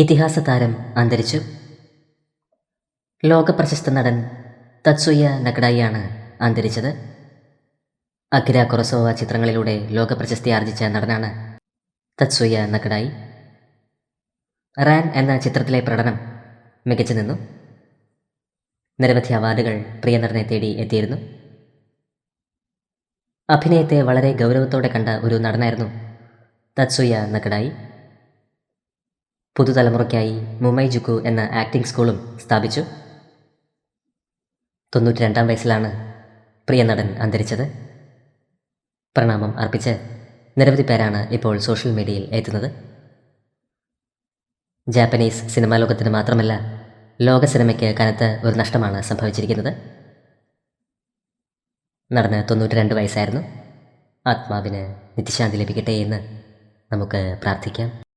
ഇതിഹാസ താരം അന്തരിച്ചു. ലോകപ്രശസ്ത നടൻ തത്സുയ നഗഡായിയാണ് അന്തരിച്ചത്. അഖിര കൊറസോവ ചിത്രങ്ങളിലൂടെ ലോകപ്രശസ്തി ആർജിച്ച നടനാണ് തത്സുയ നഗഡായി. റാൻ എന്ന ചിത്രത്തിലെ പ്രകടനം മികച്ചു നിന്നു. നിരവധി അവാർഡുകൾ പ്രിയ നടനെ തേടി എത്തിയിരുന്നു. അഭിനയത്തെ വളരെ ഗൗരവത്തോടെ കണ്ട ഒരു നടനായിരുന്നു തത്സുയ നക്കഡായി പുതുതലമുറയ്ക്കായി മുംബൈ ജുക്കു എന്ന ആക്ടിംഗ് സ്കൂളും സ്ഥാപിച്ചു. തൊണ്ണൂറ്റി രണ്ടാം വയസ്സിലാണ് പ്രിയ നടൻ അന്തരിച്ചത്. പ്രണാമം അർപ്പിച്ച് നിരവധി പേരാണ് ഇപ്പോൾ സോഷ്യൽ മീഡിയയിൽ എത്തുന്നത്. ജാപ്പനീസ് സിനിമാ ലോകത്തിന് മാത്രമല്ല ലോക സിനിമയ്ക്ക് കനത്ത ഒരു നഷ്ടമാണ് സംഭവിച്ചിരിക്കുന്നത്. നടന് തൊണ്ണൂറ്റി രണ്ട് വയസ്സായിരുന്നു. ആത്മാവിന് നിത്യശാന്തി ലഭിക്കട്ടെ എന്ന് നമുക്ക് പ്രാർത്ഥിക്കാം.